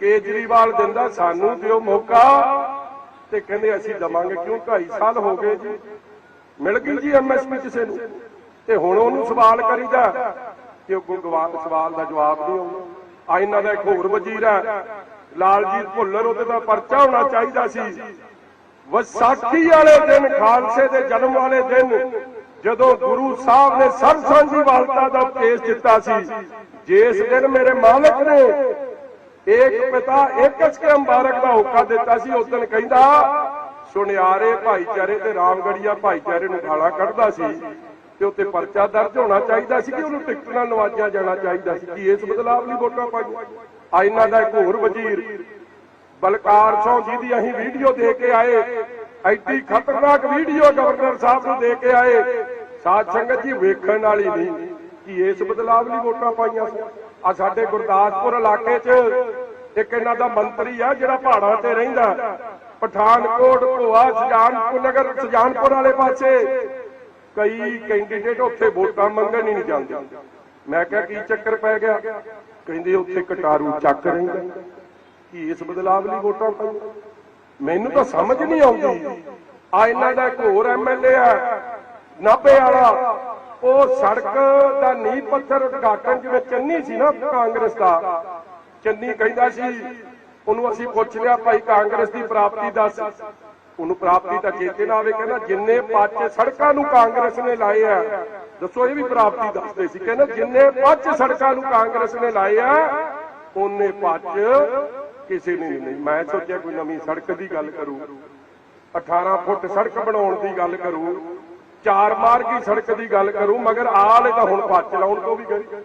Speaker 1: ਕੇਜਰੀਵਾਲ ਦਿੰਦਾ, ਸਾਨੂੰ ਦਿਓ ਮੌਕਾ। ਤੇ ਕਹਿੰਦੇ, ਅਸੀਂ ਦਵਾਂਗੇ ਕਿਉਂ? 2.5 ਸਾਲ ਹੋ ਗਏ ਜੀ। ਮਿਲ ਗਈ ਜੀ ਐਮਐਸਪੀ ਕਿਸੇ ਨੂੰ? ਤੇ ਹੁਣ ਉਹਨੂੰ ਸਵਾਲ ਕਰੀਦਾ ਕਿ ਉਹ ਕੋਈ ਸਵਾਲ ਦਾ ਜਵਾਬ ਨਹੀਂ ਆਉਂਦਾ। ਆ ਇਹਨਾਂ ਦਾ ਇੱਕ ਹੋਰ ਵਜ਼ੀਰ ਹੈ। ਲਾਲਜੀਤ ਭੁੱਲਰ, ਉਹਦੇ ਦਾ ਪਰਚਾ ਹੋਣਾ ਚਾਹੀਦਾ ਸੀ। ਵਿਸਾਖੀ ਵਾਲੇ ਦਿਨ, ਖਾਲਸੇ ਦੇ ਜਨਮ ਵਾਲੇ ਦਿਨ ਜਦੋਂ ਗੁਰੂ ਸਾਹਿਬ ਨੇ ਸਰਸਾਂਝੀ ਵਾਲਤਾ ਦਾ ਉਪਦੇਸ਼ ਦਿੱਤਾ ਸੀ, ਜਿਸ ਦਿਨ ਮੇਰੇ ਮਾਲਕ ਨੇ ਇੱਕ ਪਿਤਾ ਇੱਕ ਅਸਕੇ ਮੁਬਾਰਕ ਦਾ ਹੁਕਾ ਦਿੱਤਾ ਸੀ, ਉਸ ਦਿਨ ਕਹਿੰਦਾ, ਸੁਨਿਆਰੇ ਭਾਈਚਾਰੇ ਤੇ ਰਾਮਗੜੀਆ ਭਾਈਚਾਰੇ ਨੂੰ ਗਾਲਾਂ ਕੱਢਦਾ ਸੀ ਤੇ ਉੱਤੇ ਪਰਚਾ ਦਰਜ ਹੋਣਾ ਚਾਹੀਦਾ ਸੀ ਕਿ ਉਹਨੂੰ ਟਿਕਟ ਨਾਲ ਨਵਾਜਿਆ ਜਾਣਾ ਚਾਹੀਦਾ ਸੀ, ਕਿ ਇਸ ਬਦਲਾਵ ਲਈ ਵੋਟਾਂ ਪਾਈਆਂ। ਆ ਇਹਨਾਂ ਦਾ ਇੱਕ ਹੋਰ ਵਜ਼ੀਰ, ਬਲਕਾਰ ਸਿੰਘ ਜੀ ਦੀ ਅਸੀਂ ਵੀਡੀਓ ਦੇ ਕੇ ਆਏ। ਐਡੀ ਖਤਰਨਾਕ ਵੀਡੀਓ ਗਵਰਨਰ ਸਾਹਿਬ ਨੂੰ ਦੇ ਕੇ ਆਏ। ਸਾਧ ਸੰਗਤ ਜੀ, ਵੇਖਣ ਵਾਲੀ ਨਹੀਂ। ਕਿ ਇਸ ਬਦਲਾਵ ਲਈ ਵੋਟਾਂ ਪਾਈਆਂ ਸੀ? ਆ ਸਾਡੇ ਗੁਰਦਾਸਪੁਰ ਇਲਾਕੇ 'ਚ ਇੱਕ ਇਹਨਾਂ ਦਾ ਮੰਤਰੀ ਆ, ਜਿਹੜਾ ਪਹਾੜਾਂ ਤੇ ਰਹਿੰਦਾ। ਪਠਾਨਕੋਟ, ਭੋਆ, ਸੁਜਾਨਪੁਰ ਨਗਰ, ਸੁਜਾਨਪੁਰ ਵਾਲੇ ਪਾਸੇ। ਕਈ ਕੈਂਡੀਡੇਟ ਉੱਥੇ ਵੋਟਾਂ ਮੰਗਣ ਹੀ ਨਹੀਂ ਜਾਂਦੇ। ਮੈਂ ਕਿਹਾ, ਕੀ ਚੱਕਰ ਪੈ ਗਿਆ? ਕਹਿੰਦੇ ਉੱਥੇ ਕਟਾਰੂ ਚੱਕ ਰਹਿੰਦਾ। ਕੀ ਇਸ ਬਦਲਾਵ ਲਈ ਵੋਟਾਂ ਪਾਈਆਂ? ਮੈਨੂੰ ਤਾਂ ਸਮਝ ਨਹੀਂ ਆਉਂਦੀ। ਆ ਇਹਨਾਂ ਦਾ ਇੱਕ ਹੋਰ ਐਮਐਲਏ ਆ, ਨਾਭੇ ਵਾਲਾ। ਉਹ ਸੜਕ ਦਾ ਨੀਂਹ ਪੱਥਰ ਉਦਘਾਟਨ ਜਿਵੇਂ ਚੰਨੀ ਸੀ ਨਾ ਕਾਂਗਰਸ ਦਾ। ਚੰਨੀ ਕਹਿੰਦਾ ਸੀ, ਉਹਨੂੰ ਅਸੀਂ ਪੁੱਛ ਲਿਆ, ਭਾਈ ਕਾਂਗਰਸ ਦੀ ਪ੍ਰਾਪਤੀ ਦੱਸ। ਉਹਨੂੰ ਪ੍ਰਾਪਤੀ ਤਾਂ ਚੇਤੇ ਨਾ ਆਵੇ, ਕਹਿੰਦਾ, ਜਿੰਨੇ ਪੱਚ ਸੜਕਾਂ ਨੂੰ ਕਾਂਗਰਸ ਨੇ ਲਾਏ ਆ, ਦੱਸੋ ਇਹ ਵੀ ਪ੍ਰਾਪਤੀ ਦੱਸਦੇ ਸੀ। ਕਹਿੰਦਾ, ਜਿੰਨੇ ਪੱਚ ਸੜਕਾਂ ਨੂੰ ਕਾਂਗਰਸ ਨੇ ਲਾਏ ਆ, ਉਹਨੇ ਪੱਚ ਕਿਸੇ ਨੇ ਨਹੀਂ। ਮੈਂ ਸੋਚਿਆ ਕੋਈ ਨਵੀਂ ਸੜਕ ਦੀ ਗੱਲ ਕਰੂ। 18 ਫੁੱਟ ਸੜਕ ਬਣਾਉਣ ਦੀ ਗੱਲ ਕਰੂ। ਚਾਰ ਮਾਰਗੀ ਸੜਕ ਦੀ ਗੱਲ ਕਰੂ, ਮਗਰ ਆਲੇ ਤਾਂ ਹੁਣ ਪੱਚ ਲਾਉਣ ਤੋਂ ਵੀ ਗਏ।